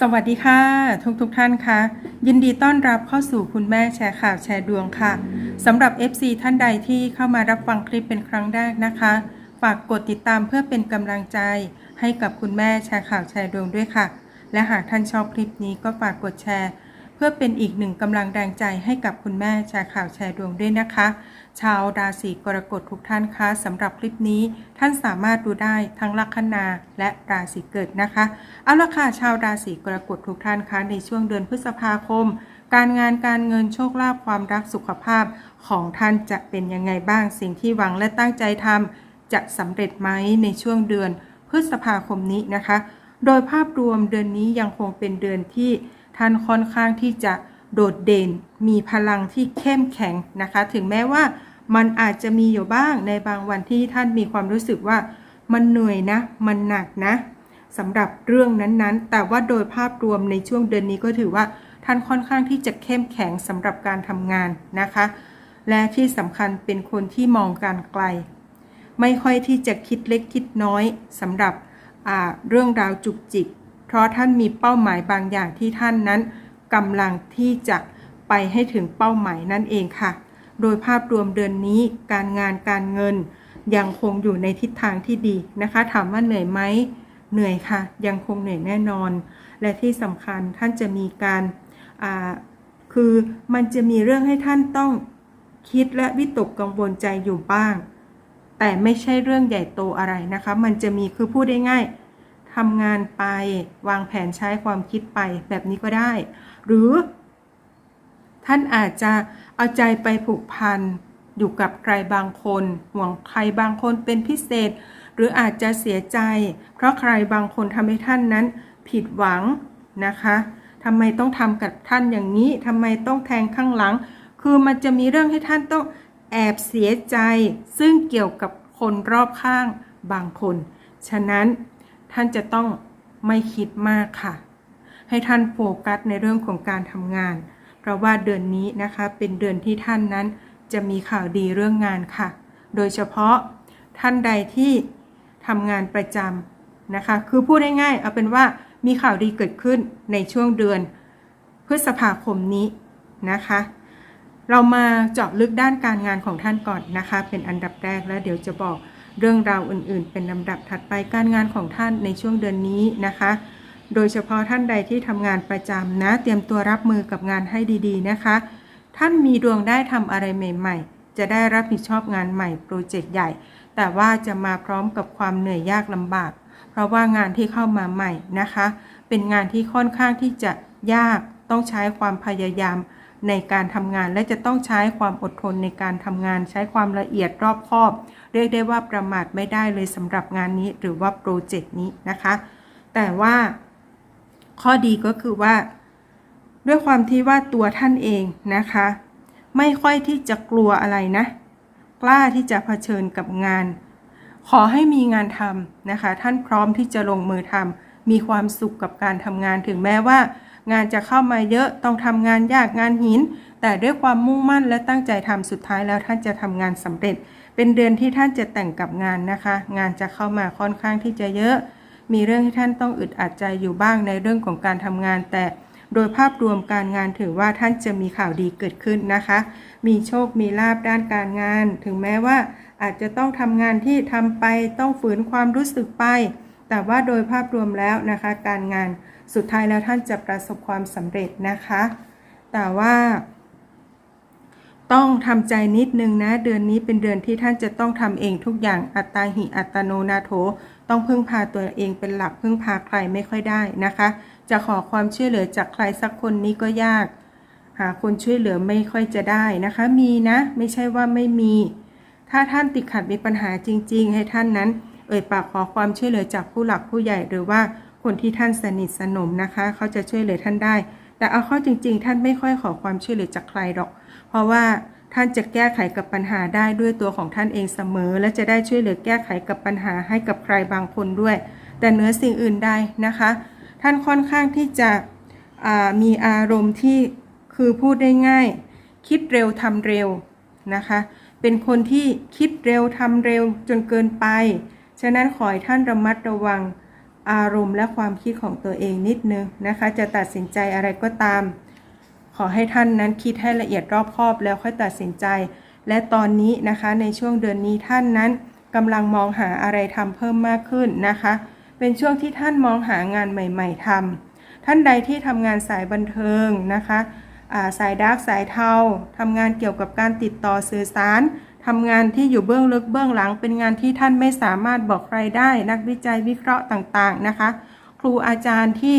สวัสดีค่ะ ทุกทุกท่านคะยินดีต้อนรับเข้าสู่คุณแม่แชร์ข่าวแชร์ดวงค่ะสำหรับ FC ท่านใดที่เข้ามารับฟังคลิปเป็นครั้งแรกนะคะ ฝากกดติดตามเพื่อเป็นกำลังใจ ให้กับคุณแม่แชร์ข่าวแชร์ดวงด้วยค่ะ และหากท่านชอบคลิปนี้ก็ฝากกดแชร์ เพื่อเป็นอีกหนึ่งกำลังแรงใจให้กับคุณแม่แชร์ข่าวแชร์ดวงด้วยนะคะ ชาวราศีกรกฎทุกท่านคะสำหรับคลิปนี้ท่านสามารถดูได้ทั้งลัคนาและราศีเกิดนะคะเอาละค่ะชาวราศีกรกฎทุกท่านคะในช่วงเดือนพฤษภาคม การงานการเงินโชคลาภความรักสุขภาพของท่านจะเป็นยังไงบ้าง สิ่งที่หวังและตั้งใจทำจะสำเร็จไหมในช่วงเดือนพฤษภาคมนี้นะคะ โดยภาพรวมเดือนนี้ยังคงเป็นเดือนที่ ท่านค่อนข้างที่จะโดดเด่น มีพลังที่เข้มแข็งนะคะ ถึงแม้ว่ามันอาจจะมีอยู่บ้างในบางวันที่ท่านมีความรู้สึกว่ามันเหนื่อยนะ มันหนักนะสำหรับเรื่องนั้นๆ แต่ว่าโดยภาพรวมในช่วงเดือนนี้ก็ถือว่าท่านค่อนข้างที่จะเข้มแข็งสำหรับการทำงานนะคะ และที่สำคัญเป็นคนที่มองการไกล ไม่ค่อยที่จะคิดเล็กคิดน้อยสำหรับเรื่องราวจุกจิก เพราะท่านมีเป้าหมายบางอย่างที่ท่านนั้นกำลังที่จะไปให้ถึงเป้าหมายนั่นเองค่ะ โดยภาพรวมเดือนนี้การงานการเงิน ยังคงอยู่ในทิศทางที่ดีนะคะ ถามว่าเหนื่อยไหมเหนื่อยค่ะ ยังคงเหนื่อยแน่นอน และที่สำคัญท่านจะมีการคือมันจะมีเรื่องให้ท่านต้องคิดและวิตกกังวลใจอยู่บ้าง แต่ไม่ใช่เรื่องใหญ่โตอะไรนะคะ มันจะมีคือพูดได้ง่าย ทำงานไป วางแผนใช้ความคิดไปแบบนี้ก็ได้ หรือ ท่านอาจจะเอาใจไปผูกพันอยู่กับใครบางคน ห่วงใครบางคนเป็นพิเศษ หรืออาจจะเสียใจ เพราะใครบางคนทำให้ท่านนั้นผิดหวังนะคะทำไมต้องทำกับท่านอย่างนี้ทำไมต้องแทงข้างหลัง คือมันจะมีเรื่องให้ท่านต้องแอบเสียใจ ซึ่งเกี่ยวกับคนรอบข้างบางคน ฉะนั้น ท่านจะต้องไม่คิดมากค่ะ ให้ท่านโฟกัสในเรื่องของการทำงาน เพราะว่าเดือนนี้นะคะเป็นเดือนที่ท่านนั้นจะมีข่าวดีเรื่องงานค่ะ โดยเฉพาะท่านใดที่ทำงานประจำนะคะ คือพูดง่ายๆเอาเป็นว่ามีข่าวดีเกิดขึ้นในช่วงเดือนพฤษภาคมนี้นะคะ เรามาเจาะลึกด้านการงานของท่านก่อนนะคะ เป็นอันดับแรกแล้วเดี๋ยวจะบอก เรื่องราวอื่นๆ เป็นลำดับถัดไปการงานของท่านในช่วงเดือนนี้นะคะ โดยเฉพาะท่านใดที่ทำงานประจำนะ เตรียมตัวรับมือกับงานให้ดีๆนะคะ ท่านมีดวงได้ทำอะไรใหม่ๆ จะได้รับผิดชอบงานใหม่โปรเจกต์ใหญ่ แต่ว่าจะมาพร้อมกับความเหนื่อยยากลำบาก เพราะว่างานที่เข้ามาใหม่นะคะ เป็นงานที่ค่อนข้างที่จะยากต้องใช้ความพยายาม ในการทำงานและจะต้องใช้ความอดทนในการทำงานใช้ความละเอียดรอบคอบ เรียกได้ว่าประมาทไม่ได้เลยสำหรับงานนี้หรือว่าโปรเจกต์นี้นะคะ แต่ว่าข้อดีก็คือว่า ด้วยความที่ว่าตัวท่านเองนะคะ ไม่ค่อยที่จะกลัวอะไรนะ กล้าที่จะเผชิญกับงาน ขอให้มีงานทำนะคะ ท่านพร้อมที่จะลงมือทำมีความสุขกับการทำงานถึงแม้ว่า งานจะเข้ามาเยอะต้องทำงานยากงานหิน แต่ด้วยความมุ่งมั่นและตั้งใจทำสุดท้ายแล้วท่านจะทำงานสำเร็จ เป็นเดือนที่ท่านจะแต่งกับงานนะคะ งานจะเข้ามาค่อนข้างที่จะเยอะ มีเรื่องที่ท่านต้องอึดอัดใจอยู่บ้างในเรื่องของการทำงาน แต่โดยภาพรวมการงานถือว่าท่านจะมีข่าวดีเกิดขึ้นนะคะ มีโชคมีลาบด้านการงาน ถึงแม้ว่าอาจจะต้องทำงานที่ทำไปต้องฝืนความรู้สึกไป แต่ว่าโดยภาพรวมแล้วนะคะ การงาน สุดท้ายแล้วท่านจะประสบความสำเร็จนะคะ แต่ว่า ต้องทำใจนิดนึงนะ เดือนนี้เป็นเดือนที่ท่านจะต้องทำเองทุกอย่างอัตตาหิอัตโนนาโถ ต้องพึ่งพาตัวเองเป็นหลักพึ่งพาใครไม่ค่อยได้นะคะ จะขอความช่วยเหลือจากใครสักคนนี้ก็ยาก หาคนช่วยเหลือไม่ค่อยจะได้นะคะ มีนะ ไม่ใช่ว่าไม่มี ถ้าท่านติดขัดมีปัญหาจริง ๆ ให้ท่านนั้น เอ่ยปากขอความช่วยเหลือจากผู้หลักผู้ใหญ่หรือว่า คนที่ท่านสนิทสนมนะคะ เขาจะช่วยเหลือท่านได้ แต่เอาเข้าจริง ๆ ท่านไม่ค่อยขอความช่วยเหลือจากใครหรอก เพราะว่าท่านจะแก้ไขกับปัญหาได้ด้วยตัวของท่านเองเสมอ และจะได้ช่วยเหลือแก้ไขกับปัญหาให้กับใครบางคนด้วย แต่เหนือสิ่งอื่นใดนะคะ ท่านค่อนข้างที่จะมีอารมณ์ที่คือพูดได้ง่าย คิดเร็วทำเร็วนะคะ เป็นคนที่คิดเร็วทำเร็วจนเกินไป ฉะนั้นขอให้ท่านระมัดระวัง อารมณ์และความคิดของตัวเองนิดนึงนะคะ จะตัดสินใจอะไรก็ตาม ขอให้ท่านนั้นคิดให้ละเอียดรอบคอบแล้วค่อยตัดสินใจ และตอนนี้นะคะในช่วงเดือนนี้ท่านนั้นกำลังมองหาอะไรทำเพิ่มมากขึ้นนะคะ เป็นช่วงที่ท่านมองหางานใหม่ ๆทำท่านใดที่ทำงานสายบันเทิงนะคะาสายดาร์กสายเทาทำงานเกี่ยวกับการติดต่อสื่อสาร ทำงานที่อยู่เบื้องลึกเบื้องหลัง เป็นงานที่ท่านไม่สามารถบอกใครได้ นักวิจัยวิเคราะห์ต่างๆนะคะ ครูอาจารย์ที่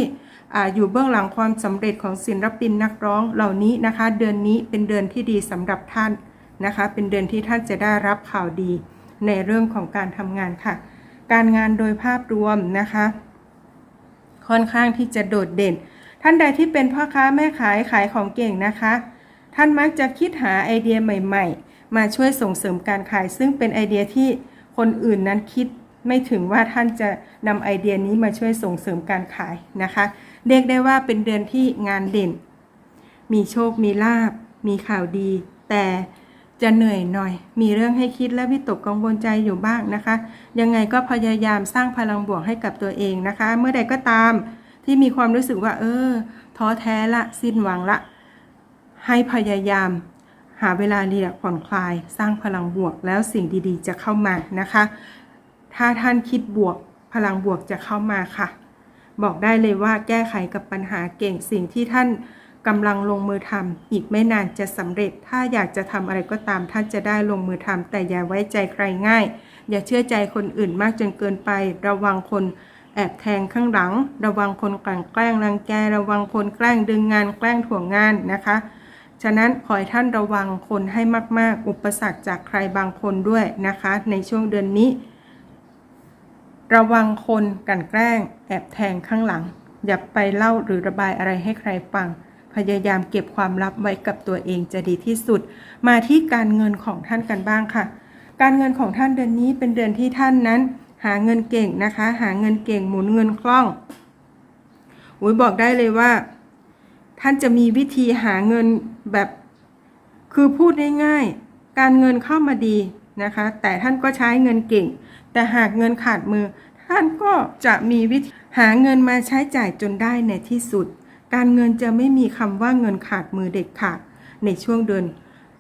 อยู่เบื้องหลังความสำเร็จของศิลปินนักร้องเหล่านี้นะคะ เดือนนี้เป็นเดือนที่ดีสำหรับท่านนะคะ เป็นเดือนที่ท่านจะได้รับข่าวดีในเรื่องของการทำงานค่ะ การงานโดยภาพรวมนะคะ ค่อนข้างที่จะโดดเด่น ท่านใดที่เป็นพ่อค้าแม่ขายขายของเก่งนะคะ ท่านมักจะคิดหาไอเดียใหม่ ๆ มาช่วยส่งเสริมการขาย ซึ่งเป็นไอเดียที่คนอื่นนั้นคิดไม่ถึงว่าท่านจะนำไอเดียนี้มาช่วยส่งเสริมการขายนะคะ เรียกได้ว่าเป็นเดือนที่งานเด่น มีโชค มีลาบ มีข่าวดี แต่จะเหนื่อยหน่อย มีเรื่องให้คิดและวิตกกังวลใจอยู่บ้างนะคะ ยังไงก็พยายามสร้างพลังบวกให้กับตัวเองนะคะ เมื่อใดก็ตามที่มีความรู้สึกว่า เออ ท้อแท้ละ สิ้นหวังละ ให้พยายาม หาเวลาเรียกผ่อนคลาย สร้างพลังบวก แล้วสิ่งดีๆ จะเข้ามานะคะ ถ้าท่านคิดบวก พลังบวกจะเข้ามาค่ะ บอกได้เลยว่าแก้ไขกับปัญหาเก่งสิ่งที่ท่านกำลังลงมือทำอีกไม่นานจะสำเร็จ ถ้าอยากจะทำอะไรก็ตามท่านจะได้ลงมือทำแต่อย่าไว้ใจใครง่าย อย่าเชื่อใจคนอื่นมากจนเกินไป ระวังคนแอบแทงข้างหลัง ระวังคนกลั่นแกล้งรังแก ระวังคนแกล้งดึงงานแกล้งถ่วงงานนะคะ ฉะนั้นขอให้ท่านระวังคนให้มาก ๆ อุปสรรคจากใครบางคนด้วยนะคะ ในช่วงเดือนนี้ ระวังคนกันแกล้ง แอบแทงข้างหลัง อย่าไปเล่าหรือระบายอะไรให้ใครฟัง พยายามเก็บความลับไว้กับตัวเองจะดีที่สุด มาที่การเงินของท่านกันบ้างค่ะ การเงินของท่านเดือนนี้เป็นเดือนที่ท่านนั้น หาเงินเก่งนะคะ หาเงินเก่งหมุนเงินคล่องอุ้ยบอกได้เลยว่า ท่านจะมีวิธีหาเงินแบบ คือพูดง่ายๆ การเงินเข้ามาดีนะคะ แต่ท่านก็ใช้เงินเก่ง แต่หากเงินขาดมือ ท่านก็จะมีวิธีหาเงินมาใช้จ่ายจนได้ในที่สุด การเงินจะไม่มีคำว่าเงินขาดมือเด็ดขาด ในช่วงเดือน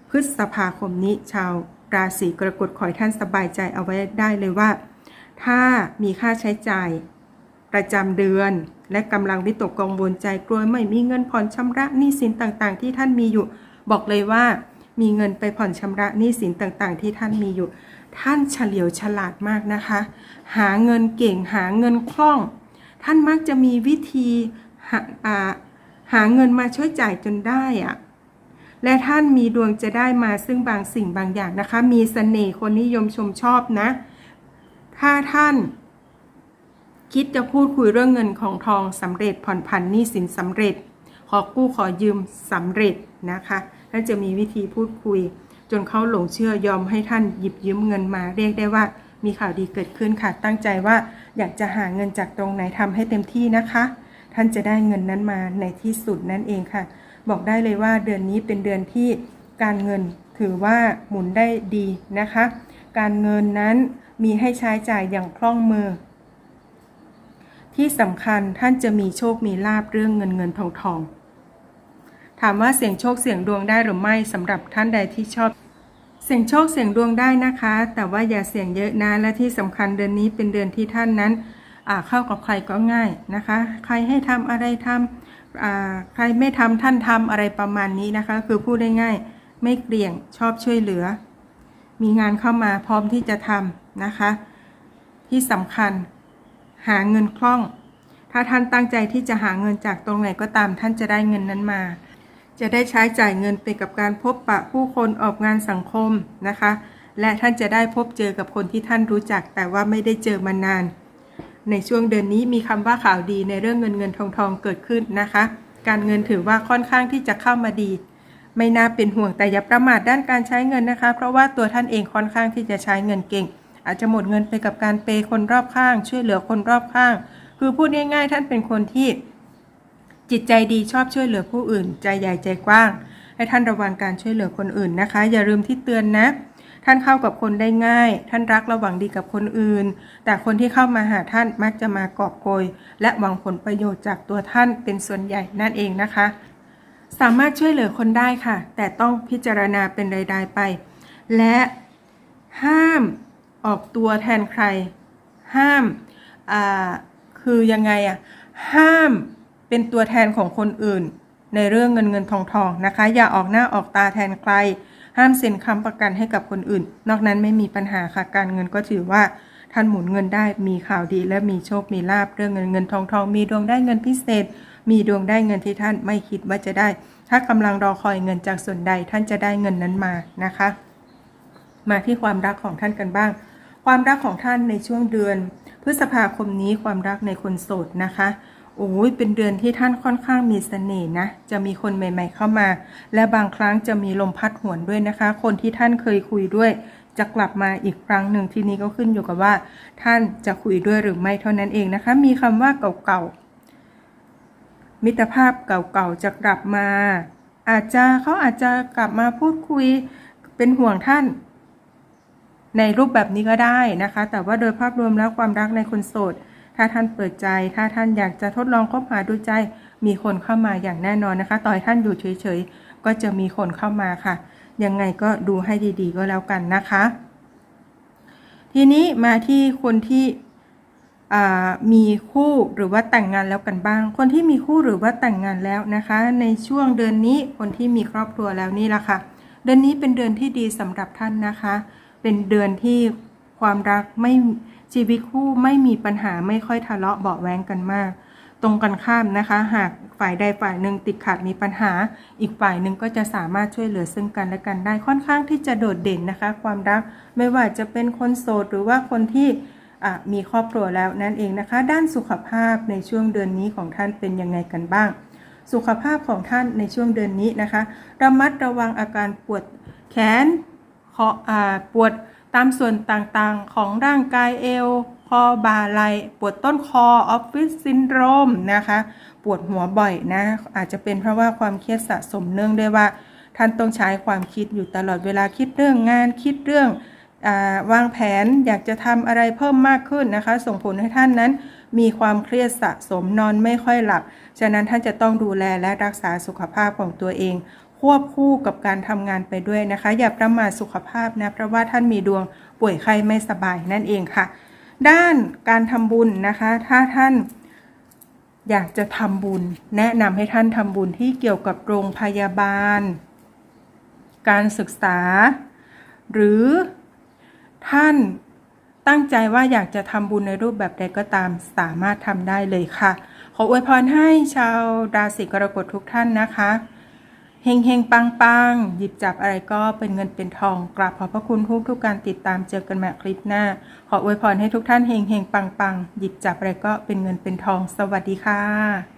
พฤษภาคมนี้ชาวราศีกรกฎขอให้ท่านสบายใจเอาไว้ได้เลยว่า ถ้ามีค่าใช้จ่าย ประจำเดือน และกำลังวิตกกังวลใจกลัวไม่มีเงินผ่อนชำระหนี้สินต่างๆ ที่ท่านมีอยู่ บอกเลยว่า มีเงินไปผ่อนชำระหนี้สินต่างๆ ที่ท่านมีอยู่ ท่านเฉลียวฉลาดมากนะคะ หาเงินเก่งหาเงินคล่อง ท่านมักจะมีวิธีหาหาเงินมาช่วยจ่ายจนได้อะและท่านมีดวงจะได้มาซึ่งบางสิ่งบางอย่างนะคะ มีเสน่ห์คนนิยมชมชอบนะ ถ้าท่าน คิดจะพูดคุยเรื่องเงินของทองสำเร็จผ่อนผันหนี้สินสำเร็จ ขอกู้ขอยืมสำเร็จนะคะท่านจะมีวิธีพูดคุย จนเขาหลงเชื่อยอมให้ท่านหยิบยืมเงินมาเรียกได้ว่า มีข่าวดีเกิดขึ้นค่ะ ตั้งใจว่าอยากจะหาเงินจากตรงไหนทำให้เต็มที่นะคะ ท่านจะได้เงินนั้นมาในที่สุดนั่นเองค่ะ บอกได้เลยว่าเดือนนี้เป็นเดือนที่การเงินถือว่าหมุนได้ดีนะคะ การเงินนั้นมีให้ใช้จ่ายอย่างคล่องมือ ที่สำคัญท่านจะมีโชคมีลาบเรื่องเงินเงินทองทอง ถามว่าเสี่ยงโชคเสี่ยงดวงได้หรือไม่สำหรับท่านใดที่ชอบ เสี่ยงโชคเสี่ยงดวงได้นะคะ แต่ว่าอย่าเสี่ยงเยอะนะและที่สำคัญเดือนนี้เป็นเดือนที่ท่านนั้นเข้ากับใครก็ง่ายนะคะ ใครให้ทำอะไรทำใครไม่ทำท่านทำอะไรประมาณนี้นะคะ คือพูดได้ง่าย ไม่เกลี่ยงชอบช่วยเหลือ มีงานเข้ามาพร้อมที่จะทำนะคะ ที่สำคัญ หาเงินคล่อง ถ้าท่านตั้งใจที่จะหาเงินจากตรงไหนก็ตาม ท่านจะได้เงินนั้นมา จะได้ใช้จ่ายเงินไปกับการพบปะผู้คนออกงานสังคมนะคะ และท่านจะได้พบเจอกับคนที่ท่านรู้จัก แต่ว่าไม่ได้เจอมานาน ในช่วงเดือนนี้มีคำว่าข่าวดีในเรื่องเงินเงินทองทองเกิดขึ้นนะคะ การเงินถือว่าค่อนข้างที่จะเข้ามาดีไม่น่าเป็นห่วงแต่อย่าประมาทด้านการใช้เงินนะคะ เพราะว่าตัวท่านเองค่อนข้างที่จะใช้เงินเก่ง อาจจะหมดเงินไปกับการเปย์คนรอบข้าง ช่วยเหลือคนรอบข้าง คือพูดง่ายๆ ท่านเป็นคนที่จิตใจดีชอบช่วยเหลือผู้อื่น ใจใหญ่ใจกว้าง ให้ท่านระวังการช่วยเหลือคนอื่นนะคะ อย่าลืมที่เตือนนะ ท่านเข้ากับคนได้ง่าย ท่านรักระหวังดีกับคนอื่น แต่คนที่เข้ามาหาท่านมักจะมากอบโกย และหวังผลประโยชน์จากตัวท่านเป็นส่วนใหญ่นั่นเองนะคะ สามารถช่วยเหลือคนได้ค่ะ แต่ต้องพิจารณาเป็นรายๆไป และห้าม ออกตัวแทนใคร ห้ามอ่าคือยังไงอะห้ามเป็นตัวแทนของคนอื่น ในเรื่องเงินเงินทองทองนะคะ อย่าออกหน้าออกตาแทนใคร ห้ามเซ็นค้ำประกันให้กับคนอื่น นอกนั้นไม่มีปัญหาค่ะการเงินก็ถือว่าท่านหมุนเงินได้มีข่าวดีและมีโชคมีลาบเรื่องเงินเงินทองทองมีดวงได้เงินพิเศษ มีดวงได้เงินที่ท่านไม่คิดว่าจะได้ ถ้ากำลังรอคอยเงินจากส่วนใดท่านจะได้เงินนั้นมานะคะ มาที่ความรักของท่านกันบ้าง ความรักของท่านในช่วงเดือน พฤษภาคมนี้ความรักในคนโสดนะคะโอ้ยเป็นเดือนที่ท่านค่อนข้างมีเสน่ห์นะ จะมีคนใหม่ ๆ เข้ามา และบางครั้งจะมีลมพัดหวนด้วยนะคะ คนที่ท่านเคยคุยด้วย จะกลับมาอีกครั้งหนึ่งทีนี้ก็ขึ้นอยู่กับว่า ท่านจะคุยด้วยหรือไม่เท่านั้นเองนะคะ มีคำว่าเก่าๆ มิตรภาพเก่าๆจะกลับมา อาจจะเขาอาจจะกลับมาพูดคุยเป็นห่วงท่าน ในรูปแบบนี้ก็ได้นะคะ แต่ว่าโดยภาพรวมแล้วความรักในคนโสด ถ้าท่านเปิดใจ ถ้าท่านอยากจะทดลองคบหาดูใจ มีคนเข้ามาอย่างแน่นอนนะคะ ต่อให้ท่านอยู่เฉยๆ ก็จะมีคนเข้ามาค่ะ ยังไงก็ดูให้ดีๆ ก็แล้วกันนะคะ ทีนี้มาที่คนที่มีคู่หรือว่าแต่งงานแล้วกันบ้าง คนที่มีคู่หรือว่าแต่งงานแล้วนะคะ ในช่วงเดือนนี้คนที่มีครอบครัวแล้วนี่แหละค่ะ เดือนนี้เป็นเดือนที่ดีสำหรับท่านนะคะ เป็นเดือนที่ความรักไม่ชีวิตคู่ไม่มีปัญหาไม่ค่อยทะเลาะเบาแวงกันมาก ตรงกันข้ามนะคะ หากฝ่ายใดฝ่ายหนึ่งติดขัดมีปัญหา อีกฝ่ายหนึ่งก็จะสามารถช่วยเหลือซึ่งกันและกันได้ค่อนข้างที่จะโดดเด่นนะคะ ความรักไม่ว่าจะเป็นคนโสดหรือว่าคนที่มีครอบครัวแล้วนั่นเองนะคะ ด้านสุขภาพในช่วงเดือนนี้ของท่านเป็นยังไงกันบ้าง สุขภาพของท่านในช่วงเดือนนี้นะคะ ระมัดระวังอาการปวดแขน คออ่าปวดตามส่วนต่างๆของร่างกายเอว คอบ่าไหล่ปวดต้นคอออฟฟิศซินโดรมนะคะ ปวดหัวบ่อยนะ อาจจะเป็นเพราะว่าความเครียดสะสมเนื่องด้วยว่า ท่านต้องใช้ความคิดอยู่ตลอดเวลาคิดเรื่องงานคิดเรื่องอวางแผนอยากจะทำอะไรเพิ่มมากขึ้นนะคะ ส่งผลให้ท่านนั้น มีความเครียดสะสมนอนไม่ค่อยหลับ ฉะนั้นท่านจะต้องดูแลและรักษาสุขภาพของตัวเอง ควบคู่กับการทำงานไปด้วยนะคะ อย่าประมาทสุขภาพนะ เพราะว่าท่านมีดวงป่วยไข้ไม่สบายนั่นเองค่ะ ด้านการทำบุญนะคะ ถ้าท่านอยากจะทำบุญ แนะนำให้ท่านทำบุญที่เกี่ยวกับโรงพยาบาล การศึกษา หรือท่านตั้งใจว่าอยากจะทำบุญในรูปแบบใดก็ตามสามารถทำได้เลยค่ะ ขออวยพรให้ชาวราศีกรกฎทุกท่านนะคะ เฮงเฮงปังปังหยิบจับอะไรก็เป็นเงินเป็นทองกราบขอบพระคุณทุกทุกการติดตามเจอกันใหม่คลิปหน้า ขออวยพรให้ทุกท่านเฮงเฮงปังปังหยิบจับอะไรก็เป็นเงินเป็นทอง สวัสดีค่ะ